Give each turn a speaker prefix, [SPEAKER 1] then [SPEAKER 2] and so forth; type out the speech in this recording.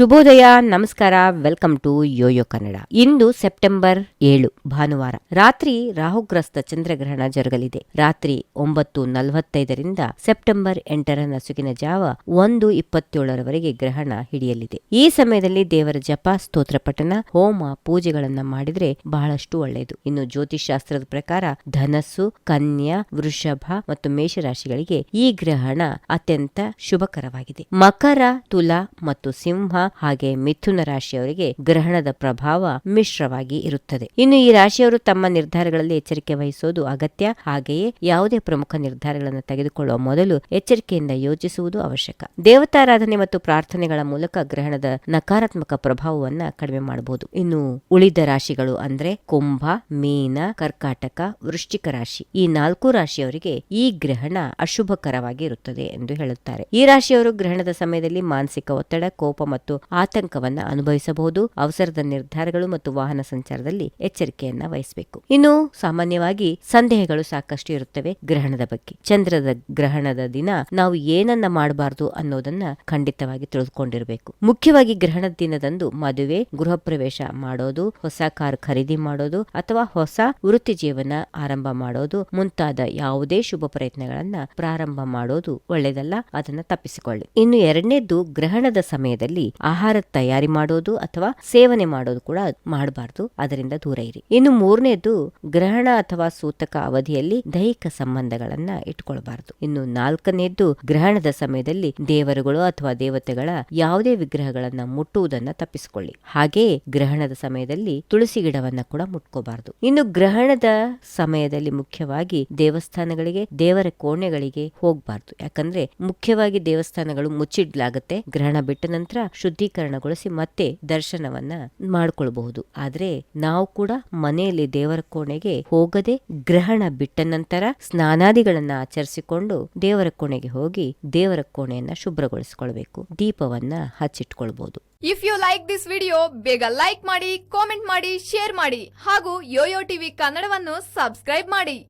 [SPEAKER 1] ಶುಭೋದಯ, ನಮಸ್ಕಾರ, welcome to Yoyo Kannada. ಇಂದು ಸೆಪ್ಟೆಂಬರ್ ಏಳು, ಭಾನುವಾರ. ರಾತ್ರಿ ರಾಹುಗ್ರಸ್ತ ಚಂದ್ರಗ್ರಹಣ ಜರುಗಲಿದೆ. ರಾತ್ರಿ ಒಂಬತ್ತು ನಲವತ್ತೈದರಿಂದ ಸೆಪ್ಟೆಂಬರ್ ಎಂಟರ ನಸುಕಿನ ಜಾವ ಒಂದು ಇಪ್ಪತ್ತೇಳರವರೆಗೆ ಗ್ರಹಣ ಹಿಡಿಯಲಿದೆ. ಈ ಸಮಯದಲ್ಲಿ ದೇವರ ಜಪ, ಸ್ತೋತ್ರ ಪಠನ ಹೋಮ, ಪೂಜೆಗಳನ್ನ ಮಾಡಿದರೆ ಬಹಳಷ್ಟು ಒಳ್ಳೆಯದು. ಇನ್ನು ಜ್ಯೋತಿಷ್ ಶಾಸ್ತ್ರದ ಪ್ರಕಾರ ಧನಸ್ಸು, ಕನ್ಯಾ, ವೃಷಭ ಮತ್ತು ಮೇಷರಾಶಿಗಳಿಗೆ ಈ ಗ್ರಹಣ ಅತ್ಯಂತ ಶುಭಕರವಾಗಿದೆ. ಮಕರ, ತುಲಾ ಮತ್ತು ಸಿಂಹ ಹಾಗೆ ಮಿಥುನ ರಾಶಿಯವರಿಗೆ ಗ್ರಹಣದ ಪ್ರಭಾವ ಮಿಶ್ರವಾಗಿ ಇರುತ್ತದೆ. ಇನ್ನು ಈ ರಾಶಿಯವರು ತಮ್ಮ ನಿರ್ಧಾರಗಳಲ್ಲಿ ಎಚ್ಚರಿಕೆ ವಹಿಸೋದು ಅಗತ್ಯ. ಹಾಗೆಯೇ ಯಾವುದೇ ಪ್ರಮುಖ ನಿರ್ಧಾರಗಳನ್ನು ತೆಗೆದುಕೊಳ್ಳುವ ಮೊದಲು ಎಚ್ಚರಿಕೆಯಿಂದ ಯೋಚಿಸುವುದು ಅವಶ್ಯಕ. ದೇವತಾರಾಧನೆ ಮತ್ತು ಪ್ರಾರ್ಥನೆಗಳ ಮೂಲಕ ಗ್ರಹಣದ ನಕಾರಾತ್ಮಕ ಪ್ರಭಾವವನ್ನ ಕಡಿಮೆ ಮಾಡಬಹುದು. ಇನ್ನು ಉಳಿದ ರಾಶಿಗಳು ಅಂದ್ರೆ ಕುಂಭ, ಮೀನ, ಕರ್ಕಾಟಕ, ವೃಶ್ಚಿಕ ರಾಶಿ. ಈ ನಾಲ್ಕು ರಾಶಿಯವರಿಗೆ ಈ ಗ್ರಹಣ ಅಶುಭಕರವಾಗಿ ಇರುತ್ತದೆ ಎಂದು ಹೇಳುತ್ತಾರೆ. ಈ ರಾಶಿಯವರು ಗ್ರಹಣದ ಸಮಯದಲ್ಲಿ ಮಾನಸಿಕ ಒತ್ತಡ, ಕೋಪ ಮತ್ತು ಆತಂಕವನ್ನ ಅನುಭವಿಸಬಹುದು, ಅವಸರದ ನಿರ್ಧಾರಗಳು ಮತ್ತು ವಾಹನ ಸಂಚಾರದಲ್ಲಿ ಎಚ್ಚರಿಕೆಯನ್ನ ವಹಿಸಬೇಕು. ಇನ್ನು ಸಾಮಾನ್ಯವಾಗಿ ಸಂದೇಹಗಳು ಸಾಕಷ್ಟು ಇರುತ್ತವೆ ಗ್ರಹಣದ ಬಗ್ಗೆ. ಚಂದ್ರದ ಗ್ರಹಣದ ದಿನ ನಾವು ಏನನ್ನ ಮಾಡಬಾರದು ಅನ್ನೋದನ್ನ ಖಂಡಿತವಾಗಿ ತಿಳಿದುಕೊಂಡಿರಬೇಕು ಮುಖ್ಯವಾಗಿ ಗ್ರಹಣದ ದಿನದಂದು ಮದುವೆ, ಗೃಹ ಪ್ರವೇಶ ಮಾಡೋದು, ಹೊಸ ಕಾರ್ ಖರೀದಿ ಮಾಡೋದು ಅಥವಾ ಹೊಸ ವೃತ್ತಿ ಜೀವನ ಆರಂಭ ಮಾಡೋದು, ಮುಂತಾದ ಯಾವುದೇ ಶುಭ ಪ್ರಯತ್ನಗಳನ್ನ ಪ್ರಾರಂಭ ಮಾಡೋದು ಒಳ್ಳೆಯದಲ್ಲ, ಅದನ್ನ ತಪ್ಪಿಸಿಕೊಳ್ಳಿ. ಇನ್ನು ಎರಡನೇದ್ದು ಗ್ರಹಣದ ಸಮಯದಲ್ಲಿ ಆಹಾರ ತಯಾರಿ ಮಾಡೋದು ಅಥವಾ ಸೇವನೆ ಮಾಡೋದು ಕೂಡ ಮಾಡಬಾರದು. ಅದರಿಂದ ದೂರ ಇರಿ. ಇನ್ನು ಮೂರನೇದು, ಗ್ರಹಣ ಅಥವಾ ಸೂತಕ ಅವಧಿಯಲ್ಲಿ ದೈಹಿಕ ಸಂಬಂಧಗಳನ್ನ ಇಟ್ಕೊಳ್ಬಾರ್ದು. ಇನ್ನು ನಾಲ್ಕನೇದ್ದು ಗ್ರಹಣದ ಸಮಯದಲ್ಲಿ ದೇವರುಗಳು ಅಥವಾ ದೇವತೆಗಳ ಯಾವುದೇ ವಿಗ್ರಹಗಳನ್ನ ಮುಟ್ಟುವುದನ್ನ ತಪ್ಪಿಸಿಕೊಳ್ಳಿ. ಹಾಗೆಯೇ ಗ್ರಹಣದ ಸಮಯದಲ್ಲಿ ತುಳಸಿ ಗಿಡವನ್ನ ಕೂಡ ಮುಟ್ಕೋಬಾರ್ದು. ಇನ್ನು ಗ್ರಹಣದ ಸಮಯದಲ್ಲಿ ಮುಖ್ಯವಾಗಿ ದೇವಸ್ಥಾನಗಳಿಗೆ, ದೇವರ ಕೋಣೆಗಳಿಗೆ ಹೋಗಬಾರ್ದು. ಯಾಕಂದ್ರೆ ಮುಖ್ಯವಾಗಿ ದೇವಸ್ಥಾನಗಳು ಮುಚ್ಚಿಡ್ಲಾಗುತ್ತೆ. ಗ್ರಹಣ ಬಿಟ್ಟ ನಂತರ ಶುದ್ಧೀಕರಣಗೊಳಿಸಿ ಮತ್ತೆ ದರ್ಶನವನ್ನ ಮಾಡ್ಕೊಳ್ಬಹುದು. ಆದ್ರೆ ನಾವು ಕೂಡ ಮನೆಯಲ್ಲಿ ದೇವರ ಕೋಣೆಗೆ ಹೋಗದೆ ಗ್ರಹಣ ಬಿಟ್ಟ ನಂತರ ಸ್ನಾನಾದಿಗಳನ್ನ ಆಚರಿಸಿಕೊಂಡು ದೇವರ ಕೋಣೆಗೆ ಹೋಗಿ ದೇವರ ಕೋಣೆಯನ್ನ ಶುಭ್ರಗೊಳಿಸಿಕೊಳ್ಬೇಕು. ದೀಪವನ್ನ ಹಚ್ಚಿಟ್ಕೊಳ್ಬಹುದು
[SPEAKER 2] if you like this video ಬೇಗ ಲೈಕ್ ಮಾಡಿ ಕಾಮೆಂಟ್ ಮಾಡಿ ಶೇರ್ ಮಾಡಿ ಹಾಗೂ ಯೋಯೋ ಟಿವಿ ಕನ್ನಡವನ್ನು ಸಬ್ಸ್ಕ್ರೈಬ್ ಮಾಡಿ.